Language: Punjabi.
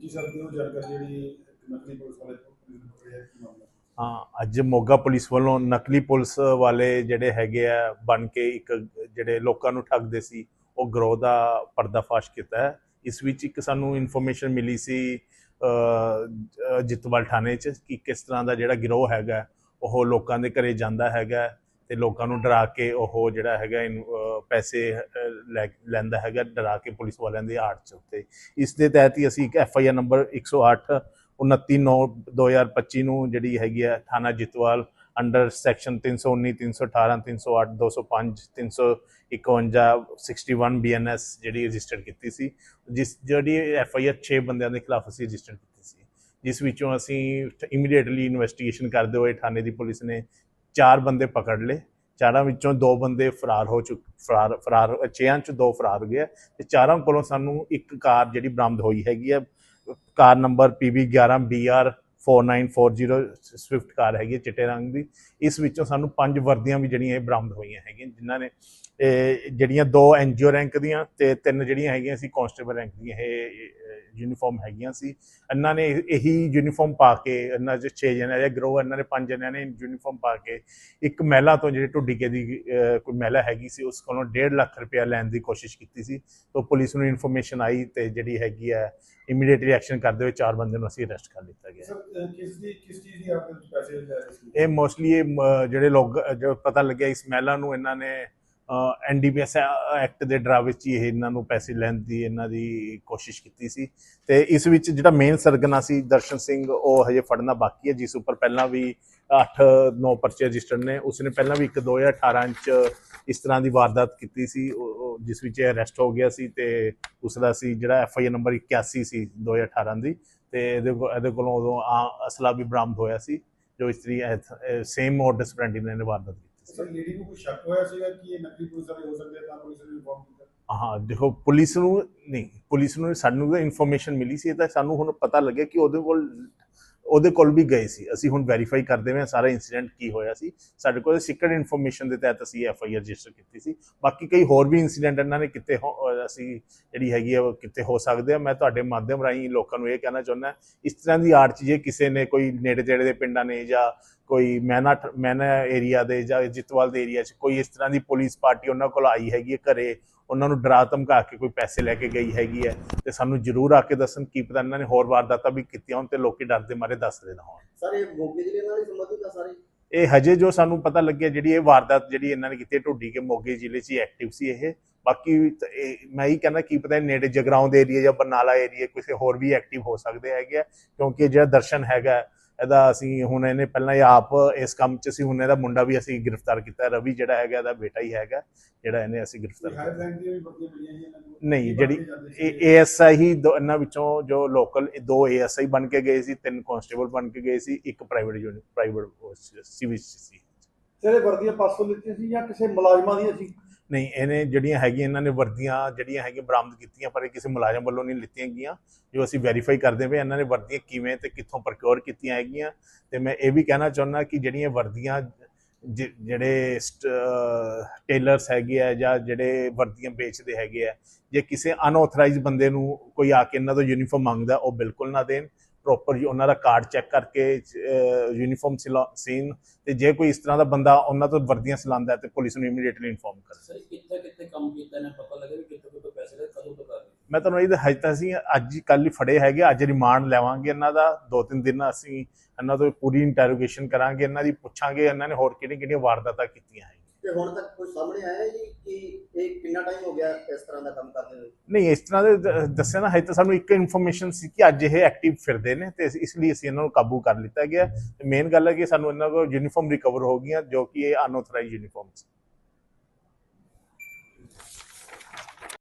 ਕੀ ਸਕਦੇ ਹੋ ਜਾਣਕਾਰੀ ਜਿਹੜੀ ਨਕਲੀ ਪੁਲਿਸ ਵਾਲੇ ਪਕੜਿਆ ਕੀ ਮਾਮਲਾ? ਹਾਂ, ਅੱਜ ਮੋਗਾ ਪੁਲਿਸ ਵੱਲੋਂ ਨਕਲੀ ਪੁਲਿਸ ਵਾਲੇ ਜਿਹੜੇ ਹੈਗੇ ਆ, ਬਣ ਕੇ ਇੱਕ ਜਿਹੜੇ ਲੋਕਾਂ ਨੂੰ ਠੱਗਦੇ ਸੀ, ਉਹ ਗਰੋਹ ਦਾ ਪਰਦਾਫਾਸ਼ ਕੀਤਾ ਹੈ। ਇਸ ਵਿੱਚ ਇੱਕ ਸਾਨੂੰ ਇਨਫੋਰਮੇਸ਼ਨ ਮਿਲੀ ਸੀ ਜਿੱਤਵਾਲ ਥਾਣੇ 'ਚ ਕਿ ਕਿਸ ਤਰ੍ਹਾਂ ਦਾ ਜਿਹੜਾ ਗਿਰੋਹ ਹੈਗਾ, ਉਹ ਲੋਕਾਂ ਦੇ ਘਰੇ ਜਾਂਦਾ ਹੈਗਾ। ਤੇ ਲੋਕਾਂ ਨੂੰ ਡਰਾ ਕੇ ਉਹ ਜਿਹੜਾ ਹੈਗਾ ਇਨ- ਪੈਸੇ ਲੈ, ਲੈਂਦਾ ਹੈਗਾ, ਡਰਾ ਕੇ ਪੁਲਿਸ ਵਾਲਿਆਂ ਦੀ ਆੜ 'ਚ ਉੱਤੇ। ਇਸ ਦੇ ਤਹਿਤ ਹੀ ਅਸੀਂ ਇੱਕ ਐਫ ਆਈ ਆਰ ਨੰਬਰ 108 29/9/2025 ਨੂੰ ਜਿਹੜੀ ਹੈਗੀ ਹੈ ਥਾਣਾ ਜਿਤਵਾਲ ਅੰਡਰ ਸੈਕਸ਼ਨ 319 318 308 205 351 61 ਬੀਐਨਐਸ ਜਿਹੜੀ ਰਜਿਸਟਰ ਕੀਤੀ ਸੀ। ਜਿਸ ਜਿਹੜੀ ਐਫ ਆਈ ਆਰ 6 ਬੰਦਿਆਂ ਦੇ ਖਿਲਾਫ ਅਸੀਂ ਰਜਿਸਟਰ ਕੀਤੀ ਸੀ। ਜਿਸ ਵਿੱਚੋਂ ਅਸੀਂ ਇਮੀਡੀਏਟਲੀ ਇਨਵੈਸਟੀਗੇਸ਼ਨ ਕਰਦੇ ਹੋਏ ਥਾਣੇ ਦੀ ਪੁਲਿਸ ਨੇ ਚਾਰ ਬੰਦੇ ਪਕੜ ਲਏ, ਚਾਰਾਂ ਵਿੱਚੋਂ ਦੋ ਬੰਦੇ ਫਰਾਰ ਹੋ ਚੁੱਕ, ਫਰਾਰ ਫਰਾਰ ਛੇਆਂ ਚ ਦੋ ਫਰਾਰ ਹੋ ਗਏ ਆ ਤੇ ਚਾਰਾਂ ਕੋਲੋਂ ਸਾਨੂੰ ਇੱਕ ਕਾਰ ਜਿਹੜੀ ਬਰਾਮਦ ਹੋਈ ਹੈਗੀ ਹੈ car number PB11BR 4940 Swift car ਹੈਗੀ ਹੈ ਚਿੱਟੇ ਰੰਗ ਦੀ। ਇਸ ਵਿੱਚੋਂ ਸਾਨੂੰ ਪੰਜ ਵਰਦੀਆਂ ਵੀ ਜਿਹੜੀਆਂ ਇਹ ਬਰਾਮਦ ਹੋਈਆਂ ਹੈਗੀਆਂ, ਜਿਨ੍ਹਾਂ ਨੇ, ਇਹ ਜਿਹੜੀਆਂ ਦੋ ਐਨਜੀਓ ਰੈਂਕ ਦੀਆਂ ਤੇ ਤਿੰਨ ਜਿਹੜੀਆਂ ਹੈਗੀਆਂ ਸੀ ਕਾਂਸਟੇਬਲ ਰੈਂਕ ਦੀਆਂ, ਇਹ ਯੂਨੀਫਾਰਮ ਹੈਗੀਆਂ ਸੀ। ਇਹਨਾਂ ਨੇ ਇਹੀ ਯੂਨੀਫਾਰਮ ਪਾ ਕੇ, ਇਹਨਾਂ ਦੇ 6 ਜਣੇ ਜਾਂ ਗਰੋਹ ਇਹਨਾਂ ਨੇ ਪੰਜ ਜਣਿਆਂ ਨੇ ਯੂਨੀਫਾਰਮ ਪਾ ਕੇ, ਇੱਕ ਮਹਿਲਾ ਤੋਂ ਜਿਹੜੀ ਢੁੱਡੀਕੇ ਦੀ ਕੋਈ ਮਹਿਲਾ ਹੈਗੀ ਸੀ, ਉਸ ਕੋਲੋਂ 1.5 ਲੱਖ ਰੁਪਇਆ ਲੈਣ ਦੀ ਕੋਸ਼ਿਸ਼ ਕੀਤੀ ਸੀ। ਤੋਂ ਪੁਲਿਸ ਨੂੰ ਇਨਫੋਰਮੇਸ਼ਨ ਆਈ ਤੇ ਜਿਹੜੀ ਹੈਗੀ ਹੈ ਇਮੀਡੀਏਟਲੀ ਐਕਸ਼ਨ ਕਰਦੇ ਹੋਏ ਚਾਰ ਬੰਦੇ ਨੂੰ ਅਸੀਂ ਅਰੈਸਟ ਕਰ ਲਿੱਤਾ ਗਿਆ। ਸਰ ਅਹ, ਕਿਸ ਦੀ ਕਿਸ ਚੀਜ਼ ਦੀ ਆਪਕੇ ਵਿੱਚ ਪੈਸੇ ਲੈ ਰਹੇ ਸੀ? ਇਹ ਮੋਸਟਲੀ ਇਹ ਜਿਹੜੇ ਲੋਕ ਜੋ ਪਤਾ ਲੱਗਿਆ ਇਸ ਮਹਿਲਾ ਨੂੰ ਇਹਨਾਂ ਨੇ ਐਨਡੀਪੀਐਸ ਐਕਟ ਦੇ ਡਰਾ ਵਿੱਚ ਹੀ ਇਹ ਇਹਨਾਂ ਨੂੰ ਪੈਸੇ ਲੈਣ ਦੀ ਇਹਨਾਂ ਦੀ ਕੋਸ਼ਿਸ਼ ਕੀਤੀ ਸੀ। ਤੇ ਇਸ ਵਿੱਚ ਜਿਹੜਾ ਮੇਨ ਸਰਗਨਾ ਸੀ ਦਰਸ਼ਨ ਸਿੰਘ ਉਹ ਹਜੇ ਫੜਨਾ ਬਾਕੀ ਹੈ ਜਿਸ ਉੱਪਰ ਪਹਿਲਾਂ ਵੀ 8-9 ਪਰਚੇ ਰਜਿਸਟਰਡ ਨੇ। ਉਸਨੇ ਪਹਿਲਾਂ ਵੀ ਇੱਕ 2018 ਚ ਇਸ ਤਰ੍ਹਾਂ ਦੀ ਵਾਰਦਾਤ ਕੀਤੀ ਸੀ ਉਹ- ਜਿਸ ਵਿੱਚ ਅਰੈਸਟ ਹੋ ਗਿਆ ਸੀ ਤੇ ਉਸ ਦਾ ਸੀ ਜਿਹੜਾ ਐਫ ਆਈ ਆਰ ਨੰਬਰ 81 ਸੀ 2018 ਦੀ ਤੇ ਇਹਦੇ ਇਹਦੇ ਕੋਲੋਂ ਉਦੋਂ ਅਸਲਾ ਵੀ ਬਰਾਮਦ ਹੋਇਆ ਸੀ ਜੋ ਇਸ ਤਰੀ ਸੇਮ ਮੋਡਸ ਪ੍ਰੈਂਡੀ ਨੇ ਵਾਰਦਾਤ ਕੀਤੀ ਸੀ। ਸਰ ਲੇਡੀ ਨੂੰ ਕੋਈ ਸ਼ੱਕ ਹੋਇਆ ਸੀਗਾ ਕਿ ਇਹ ਨਕਲੀ ਪੁਲਿਸ ਵਾਲੇ ਹੋ ਸਕਦੇ ਤਾਂ ਪੁਲਿਸ ਨੇ ਇਨਫੋਰਮ ਕੀਤਾ? ਹਾਂ ਦੇਖੋ ਪੁਲਿਸ ਨੂੰ ਨਹੀਂ ਪੁਲਿਸ ਨੂੰ ਸਾਨੂੰ ਤਾਂ ਇਨਫੋਰਮੇਸ਼ਨ ਮਿਲੀ ਸੀ ਤਾਂ ਸਾਨੂੰ ਹੁਣ ਪਤਾ ਲੱਗਿਆ ਕਿ ਉਹਦੇ ਕੋਲ ਉਹਦੇ ਕੋਲ ਵੀ ਗਏ ਸੀ। ਅਸੀਂ ਹੁਣ ਵੈਰੀਫਾਈ ਕਰਦੇ ਹਾਂ ਸਾਰਾ ਇਨਸੀਡੈਂਟ ਕੀ ਹੋਇਆ ਸੀ। ਸਾਡੇ ਕੋਲ ਸੀਕ੍ਰੀਟ ਇਨਫੋਰਮੇਸ਼ਨ ਦੇ ਤਹਿਤ ਅਸੀਂ ਐਫ ਆਈ ਆਰ ਰਜਿਸਟਰ ਕੀਤੀ ਸੀ। ਬਾਕੀ ਕਈ ਹੋਰ ਵੀ ਇਨਸੀਡੈਂਟ ਇਹਨਾਂ ਨੇ ਕਿਤੇ ਹੋ- ਅਸੀਂ ਜਿਹੜੀ ਹੈਗੀ ਆ, ਉਹ ਕਿਤੇ ਹੋ ਸਕਦੇ ਆ। ਮੈਂ ਤੁਹਾਡੇ ਮਾਧਿਅਮ ਰਾਹੀਂ ਲੋਕਾਂ ਨੂੰ ਇਹ ਕਹਿਣਾ ਚਾਹੁੰਦਾ, ਇਸ ਤਰ੍ਹਾਂ ਦੀ ਆੜ 'ਚ ਜੇ ਕਿਸੇ ਨੇ ਕੋਈ ਨੇੜੇ ਤੇੜੇ ਦੇ ਪਿੰਡਾਂ ਨੇ ਜਾਂ ਕੋਈ ਮੈਨਾ ਮੈਨਾ ਏਰੀਆ ਦੇ ਜਾਂ ਜਿੱਤਵਾਲ ਦੇ ਏਰੀਆ 'ਚ ਕੋਈ ਇਸ ਤਰ੍ਹਾਂ ਦੀ ਪੁਲਿਸ ਪਾਰਟੀ ਉਹਨਾਂ ਕੋਲ ਆਈ ਹੈਗੀ ਹੈ ਘਰੇ ਉਹਨਾਂ ਨੂੰ ਡਰਾ ਧਮਕਾ ਕੇ ਕੋਈ ਪੈਸੇ ਲੈ ਕੇ ਗਈ ਹੈਗੀ ਹੈ ਤੇ ਸਾਨੂੰ ਜ਼ਰੂਰ ਆ ਕੇ ਦੱਸਣ ਕੀ ਪਤਾ ਇਹਨਾਂ ਨੇ ਹੋਰ ਵਾਰਦਾਤਾਂ ਵੀ ਕੀਤੀਆਂ ਹੋਣ ਤੇ ਲੋਕੀ ਡਰਦੇ ਮਾਰੇ ਦੱਸਦੇ ਨਾ ਹੋਣ। ਸਰ ਇਹ ਮੋਗੇ ਜ਼ਿਲ੍ਹੇ ਨਾਲ ਹੀ ਸੰਬੰਧਿਤ ਆ ਸਾਰੇ? ਇਹ ਹਜੇ ਜੋ ਸਾਨੂੰ ਪਤਾ ਲੱਗਿਆ ਜਿਹੜੀ ਇਹ ਵਾਰਦਾਤ ਜਿਹੜੀ ਇਹਨਾਂ ਨੇ ਕੀਤੀ ਢੁੱਡੀ ਕੇ ਮੋਗੇ ਜ਼ਿਲ੍ਹੇ 'ਚ ਐਕਟਿਵ ਸੀ ਇਹ। ਬਾਕੀ ਮੈਂ ਹੀ ਕਹਿੰਦਾ ਕੀ ਪਤਾ ਨੇੜੇ ਜਗਰਾਉਂ ਦੇ ਏਰੀਆ ਜਾਂ ਬਰਨਾਲਾ ਏਰੀਆ ਕਿਸੇ ਹੋਰ ਵੀ ਐਕਟਿਵ ਹੋ ਸਕਦੇ ਹੈਗੇ ਕਿਉਂਕਿ ਜਿਹੜਾ ਦਰਸ਼ਨ ਹੈਗਾ ਇਹਦਾ ਅਸੀਂ ਹੁਣ ਇਹਨੇ ਪਹਿਲਾਂ ਹੀ ਆਪ ਇਸ ਕੰਮ 'ਚ ਸੀ ਹੁਣ ਇਹਦਾ ਮੁੰਡਾ ਵੀ ਅਸੀਂ ਗ੍ਰਿਫਤਾਰ ਕੀਤਾ ਰਵੀ ਜਿਹੜਾ ਹੈਗਾ ਇਹਦਾ ਬੇਟਾ ਹੀ ਹੈਗਾ ਜਿਹੜਾ ਇਹਨੇ ਅਸੀਂ ਗ੍ਰਿਫਤਾਰ ਕੀਤਾ। ਨਹੀਂ, ਜਿਹੜੀ? ਇਹ ਏਐਸਆਈ ਇਹਨਾਂ ਵਿੱਚੋਂ ਜੋ ਲੋਕਲ ਦੋ ਏਐਸਆਈ ਬਣ ਕੇ ਗਏ ਸੀ ਤਿੰਨ ਕਾਂਸਟੇਬਲ ਬਣ ਕੇ ਗਏ ਸੀ ਇੱਕ ਪ੍ਰਾਈਵੇਟ ਯੂਨਿਟ ਪ੍ਰਾਈਵੇਟ ਸਿਵਲ ਸੀ। ਤੇਰੇ ਵਰਦੀਆਂ ਪਾਸੋਂ ਲਿੱਤੀਆਂ ਸੀ ਜਾਂ ਕਿਸੇ ਮੁਲਾਜ਼ਮਾਂ ਦੀਆਂ ਸੀ? ਨਹੀਂ, ਇਹਨੇ ਜਿਹੜੀਆਂ ਹੈਗੀਆਂ, ਇਹਨਾਂ ਨੇ ਵਰਦੀਆਂ ਜਿਹੜੀਆਂ ਹੈਗੀਆਂ ਬਰਾਮਦ ਕੀਤੀਆਂ, ਪਰ ਇਹ ਕਿਸੇ ਮੁਲਾਜ਼ਮ ਵੱਲੋਂ ਨਹੀਂ ਲਿੱਤੀਆਂ ਗਈਆਂ। ਜੋ ਅਸੀਂ ਵੈਰੀਫਾਈ ਕਰਦੇ ਪਏ, ਇਹਨਾਂ ਨੇ ਵਰਦੀਆਂ ਕਿਵੇਂ ਤੇ ਕਿੱਥੋਂ ਪ੍ਰੋਕਿਉਰ ਕੀਤੀਆਂ ਹੈਗੀਆਂ। ਤੇ ਮੈਂ ਇਹ ਵੀ ਕਹਿਣਾ ਚਾਹੁੰਦਾ ਕਿ ਜਿਹੜੀਆਂ ਵਰਦੀਆਂ ਜਿ- ਜਿਹੜੇ ਟੇਲਰਸ ਹੈਗੇ ਆ ਜਾਂ ਜਿਹੜੇ ਵਰਦੀਆਂ ਵੇਚਦੇ ਹੈਗੇ ਆ, ਜੇ ਕਿਸੇ ਅਨਆਥੋਰਾਈਜ਼ਡ ਬੰਦੇ ਨੂੰ ਕੋਈ ਆ ਕੇ ਇਹਨਾਂ ਤੋਂ ਯੂਨੀਫਾਰਮ ਮੰਗਦਾ, ਉਹ ਬਿਲਕੁਲ ਨਾ ਦੇਣ। ਪ੍ਰੋਪਰ ਉਹਨਾਂ ਦਾ ਕਾਰਡ ਚੈੱਕ ਕਰਕੇ ਯੂਨੀਫਾਰਮ ਸੀਨ ਤੇ ਜੇ ਕੋਈ ਇਸ ਤਰ੍ਹਾਂ ਦਾ ਬੰਦਾ ਉਹਨਾਂ ਤੋਂ ਵਰਦੀਆਂ ਸਿਲਾਉਂਦਾ ਹੈ ਤੇ ਪੁਲਿਸ ਨੂੰ ਇਮੀਡੀਏਟਲੀ ਇਨਫੋਰਮ ਕਰ। ਸਰ ਕਿੱਥੇ ਕਿੱਥੇ ਕੰਮ ਕੀਤਾ ਨੇ? ਪਤਾ ਲੱਗਾ ਵੀ ਕਿੱਥੇ ਕਿੱਥੇ ਪੈਸੇ ਦੇ ਕਦੋਂ ਤੋਂ ਕਰ ਮੈਂ ਤੁਹਾਨੂੰ ਇਹ ਹਜੇ ਤਾਂ ਅਸੀਂ ਅੱਜ ਹੀ ਕੱਲ ਹੀ ਫੜੇ ਹੈਗੇ ਅੱਜ ਰਿਮਾਂਡ ਲੈਵਾਂਗੇ ਇਹਨਾਂ ਦਾ ਦੋ ਤਿੰਨ ਦਿਨ ਅਸੀਂ ਇਹਨਾਂ ਤੋਂ ਪੂਰੀ ਇੰਟਰੋਗੇਸ਼ਨ ਕਰਾਂਗੇ ਇਹਨਾਂ ਦੀ ਪੁੱਛਾਂਗੇ ਇਹਨਾਂ ਨੇ ਹੋਰ ਕਿਹੜੀਆਂ ਕਿਹੜੀਆਂ ਵਾਰਦਾਤਾਂ ਕੀਤੀਆਂ ਹੈ ਤੇ ਹੁਣ ਤੱਕ ਕੋਈ ਸਾਹਮਣੇ ਆਇਆ ਜੀ ਕਿ ਇਹ ਕਿੰਨਾ ਟਾਈਮ ਹੋ ਗਿਆ ਇਸ ਤਰ੍ਹਾਂ ਦਾ ਕੰਮ ਕਰਦੇ ਹੋਏ? ਨਹੀਂ, ਇਸ ਤਰ੍ਹਾਂ ਦੇ ਦ- ਦੱਸਿਆ ਨਾ, ਹਜੇ ਤਾਂ ਸਾਨੂੰ ਇੱਕ ਇਨਫੋਰਮੇਸ਼ਨ ਸੀ ਕਿ ਅੱਜ ਇਹ ਐਕਟਿਵ ਫਿਰਦੇ ਨੇ ਤੇ ਇਸ ਲਈ ਅਸੀਂ ਇਹਨਾਂ ਨੂੰ ਕਾਬੂ ਕਰ ਲਿੱਤਾ ਗਿਆ। ਤੇ ਮੇਨ ਗੱਲ ਹੈ ਕਿ ਸਾਨੂੰ ਇਹਨਾਂ ਕੋਲ ਯੂਨੀਫਾਰਮ ਰਿਕਵਰ ਹੋ ਗਈਆਂ, ਜੋ ਕਿ ਇਹ ਅਨਆਥੋਰਾਈਜ਼ਡ ਯੂਨੀਫਾਰਮ ਸੀ